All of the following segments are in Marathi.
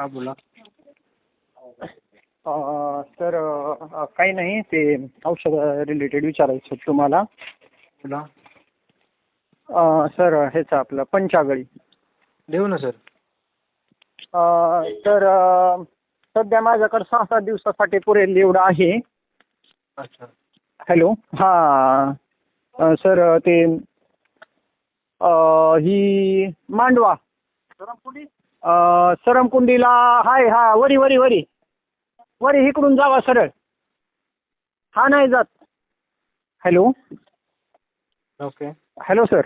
हा बोला. सर काही नाही ते औषध रिलेटेड विचारायचं होतं तुम्हाला. बोला. सर ह्याचं आपलं पंचागळी. देऊ ना सर. तर सध्या माझ्याकडे सहा सात दिवसासाठी पुरेल एवढं आहे. अच्छा. हॅलो हां. सर ते ही मांडवा. सरमकुंडीला हाय हा वरी वरी वरी. वरी इकडून जावा सरळ. हा नाही जात. हॅलो? ओके. Hello sir.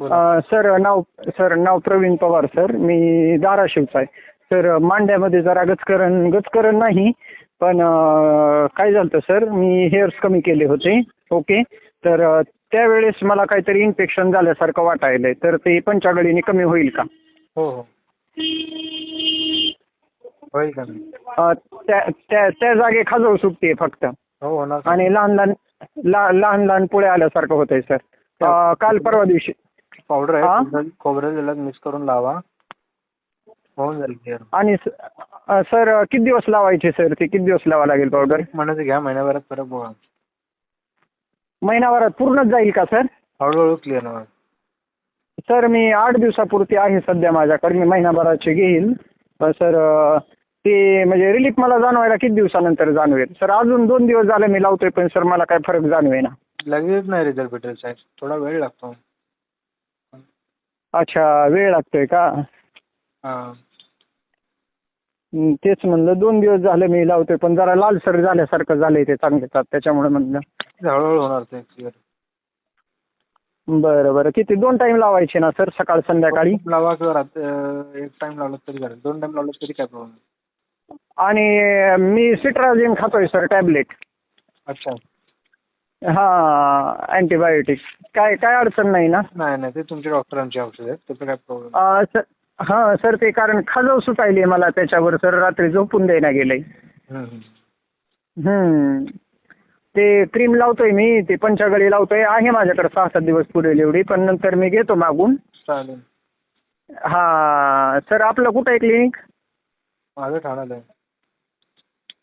अं, सर नाव सर नाव प्रवीण पवार सर. मी धाराशिवचा आहे. सर मांड्यामध्ये जरा गचकरण गचकरण नाही पण अं, काय झालं होतं सर? मी हेअर्स कमी केले होते. ओके. तर अं, त्यावेळेस मला काहीतरी इन्फेक्शन झाल्यासारखं वाटायलंय. तर ते पंचागडीने कमी होईल का? हो हो. होईल का? नाही अं, त्या त्या त्या जागे खाजव सुटते फक्त. हो होणार सर. आणि लहान लहान ला- लहान लहान पुळे आल्यासारखं होतंय सर. काल परवा दिवशी. पावडर हा? आहे खोबरेल तेलात मिक्स करून लावा. होऊन जाईल क्लिअर आणि सर किती दिवस लावायचे सर? ते किती दिवस लावा लागेल पावडर? महिन्याचं घ्या महिन्याभरात फरक बघा महिनाभरात पूर्णच जाईल का सर? हळूहळू क्लिअर होणार सर मी आठ दिवसापुरती आहे सध्या माझ्याकडे. मी महिनाभराचे घेईल पण सर ते म्हणजे रिलीफ मला जाणवायला किती दिवसानंतर जाणवेल? सर अजून दोन दिवस झाले मी लावतोय पण सर मला काय फरक जाणवेना. लगेच नाही रिझल्ट भेटेल साहेब. थोडा वेळ लागतो. अच्छा वेळ लागतोय का? हां. हं, तेच म्हणलं दोन दिवस झाले मी लावतोय पण जरा लालसर झाल्यासारखं झालंय ते चांगले. त्याच्यामुळे म्हणलं. हळूहळू होणार ते क्लिअर बरं बरं. किती? दोन टाईम लावायचे ना सर सकाळ संध्याकाळी? लावा किंवा रात- अं, एक टाइम लावलं तरी चालेल. दोन टाइम लावलं तरी काय प्रॉब्लेम आणि मी सिट्राझिन खातोय सर टॅबलेट अच्छा. हां अँटीबायोटिक काय काय अडचण नाही ना? नाही नाही. ते तुमच्या डॉक्टरांची औषध आहेत. त्याचं काय प्रॉब्लेम अं, सर हां सर ते कारण खाजव सुटायली मला त्याच्यावर सर रात्री झोपून द्यायला गेलंय. हं. ते क्रीम लावतोय मी ते पंचगळी लावतोय. आहे माझ्याकडे सहा सात दिवस पुरेल एवढी पण नंतर मी घेतो मागून. चालेल. हां सर आपलं कुठं आहे क्लिनिक माझं ठाण्याला आहे.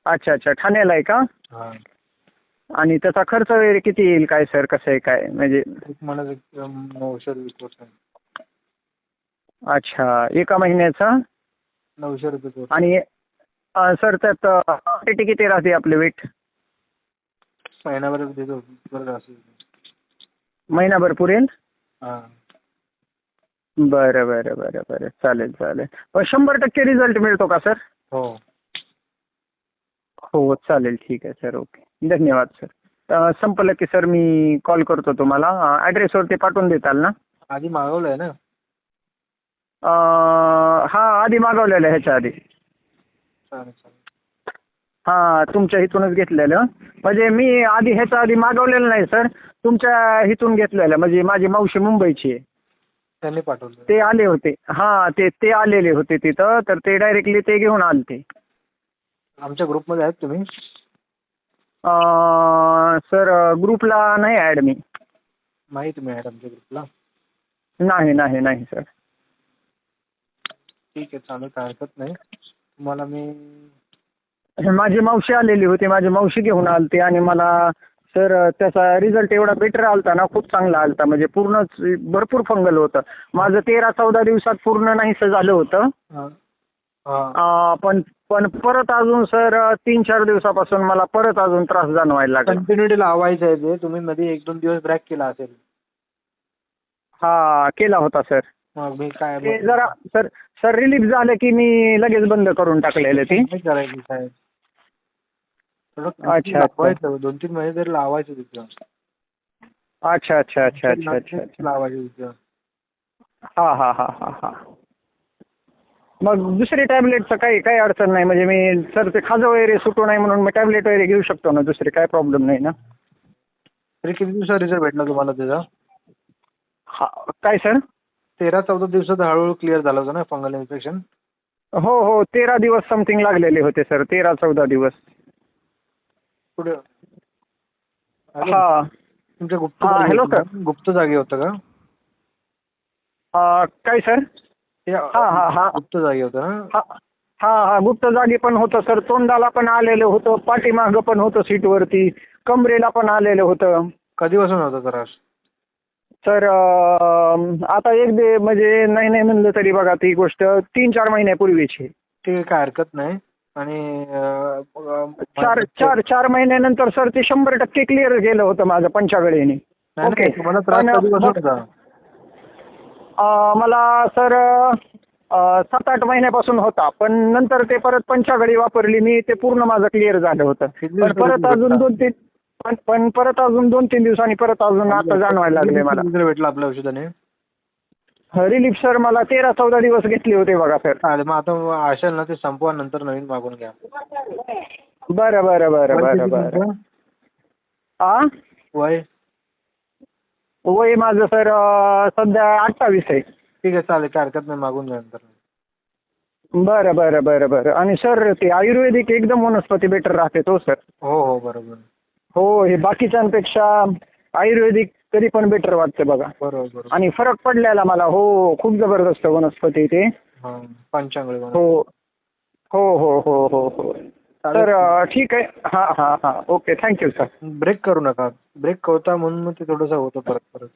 अच्छा अच्छा ठाण्याला आहे का? हां. आणि त्याचा खर्च वगैरे किती येईल काय सर? कसं आहे काय? म्हणजे एक महिन्याचं एक, अं, नऊशे रुपये कोर्स आहे अच्छा एका महिन्याचा? नऊशे रुपये कोर्स आणि अं, सर त्यात किती राहते आपले वेट महिन्याभर देतो बरं असेल. महिनाभर पुरेल? हाँ. बरं बरं बरं बरं. चालेल चालेल. शंभर टक्के रिझल्ट मिळतो का सर? हो. हो चालेल. ठीक आहे सर. ओके. धन्यवाद सर. अं, संपलं की सर मी कॉल करतो तुम्हाला. ॲड्रेसवरती पाठवून देताल ना? आधी मागवलं आहे ना? अं, हा आधी मागवलेलं आहे ह्याच्या आधी. चालेल चालेल. हां तुमच्या इथूनच घेतलेलं. म्हणजे मी आधी ह्याच्या आधी मागवलेलं नाही सर. तुमच्या इथून घेतलेलं. म्हणजे माझी मावशी मुंबईची आहे. त्यांनी पाठवलं. ते आले होते. हां ते ते आलेले होते तिथं. तर ते डायरेक्टली ते घेऊन आलते. आमच्या ग्रुपमध्ये आहेत तुम्ही? सर ग्रुपला नाही ॲड मी. माहीत तुम्ही आहेत आमच्या ग्रुपला. नाही नाही नाही सर. ठीक आहे चालेल काय हरकत नाही. तुम्हाला मी माझी मावशी आलेली होती माझी मावशी घेऊन आलती आणि मला सर त्याचा रिझल्ट एवढा बेटर आलता ना खूप चांगला आलता. म्हणजे पूर्णच भरपूर फंगल होतं. माझं तेरा चौदा दिवसात पूर्ण नाहीसं झालं होतं. हां. हां. पण पण परत अजून सर तीन चार दिवसापासून मला परत अजून त्रास जाणवायला लागला. कंटिन्युटी लावायचं आहे ते तुम्ही मध्ये एक दोन दिवस ब्रॅक केला असेल. हा केला होता सर. काय जरा सर सर रिलीफ झालं की मी लगेच बंद करून टाकलेलं ती. करायचं साहेब. अच्छा, दोन तीन महिने तरी लावायचं तिथं. अच्छा अच्छा अच्छा अच्छा अच्छा अच्छा. लावायचं तिथं. हा हा हा हा हा. मग दुसरी टॅबलेटचं काही काही अडचण नाही. म्हणजे मी सर ते खाजं वगैरे सुटू नाही म्हणून मी टॅबलेट वगैरे घेऊ शकतो ना? दुसरी काय प्रॉब्लेम नाही ना? तरी किती दिवसात रिझल्ट भेटला तुम्हाला त्याचा? हा काय सर? तेरा चौदा दिवसात हळूहळू क्लिअर झालं होतं ना फंगल इन्फेक्शन हो हो. तेरा दिवस समथिंग लागलेले होते सर. तेरा चौदा दिवस. हा. तुमच्या गुप्त हा, hello, होतं? गुप्त जागी होतं का? अं, काय सर ते हा, हा. गुप्त जागी होतं हा? हा हा गुप्त जागी पण होतं सर तोंडाला पण आलेलं होतं. पाठीमागं पण होतं सीटवरती कमरेला पण आलेलं होतं. कधीपासून होता त्रास सर अं, आता एक दे म्हणजे नाही नाही म्हणलं तरी बघा ती गोष्ट तीन चार महिन्यापूर्वीची. ठीक आहे काय हरकत नाही. आणि अं, अं, चार चार चार महिन्यानंतर सर ते शंभर टक्के क्लिअर गेलं होतं माझं पंचागळीने. ओके मला सर सात आठ महिन्यापासून होता पण नंतर ते परत पंचागळी वापरली मी ते पूर्ण माझं क्लिअर झालं होतं. पण परत अजून? दोन तीन पण परत अजून दोन तीन दिवसांनी परत अजून आता जाणवायला लागले मला. भेटला आपल्या औषधाने? रिलीफ सर मला तेरा चौदा दिवस घेतले होते बघा सर चालेल मग आता असेल ना ते संपवा नंतर नवीन मागून घ्या. बरं बरं बरं बरं बरं? आ? वय? वय माझं सर अं, सध्या अठ्ठावीस आहे. ठीक आहे चालेल काय हरकत नाही मागून घ्या नंतर. बरं बरं बरं बरं. आणि सर ते आयुर्वेदिक एकदम वनस्पती बेटर राहते तो सर हो हो बरोबर. हो हे बाकीच्यांपेक्षा आयुर्वेदिक तरी पण बेटर वाटते बघा. बरोबर. आणि फरक पडलेला मला. हो खूप जबरदस्त वनस्पती ते. हां पंचांगळे. हो. हो हो हो हो हो. तर ठीक आहे. हां हां हां. ओके थँक्यू सर ब्रेक करू नका. ब्रेक होता म्हणून मग ते थोडंसं होतं परत परत.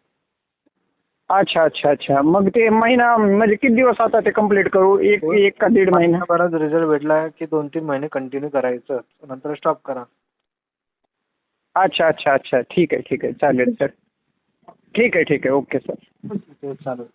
अच्छा अच्छा अच्छा. मग ते महिना म्हणजे किती दिवस आता ते कंप्लीट करू? एक एक का दीड महिना? बराच रिझल्ट भेटला की दोन तीन महिने कंटिन्यू करायचं. नंतर स्टॉप करा. अच्छा अच्छा अच्छा. ठीक आहे ठीक आहे. चालेल सर. ठीक आहे ठीक आहे. Okay sir. चालेल.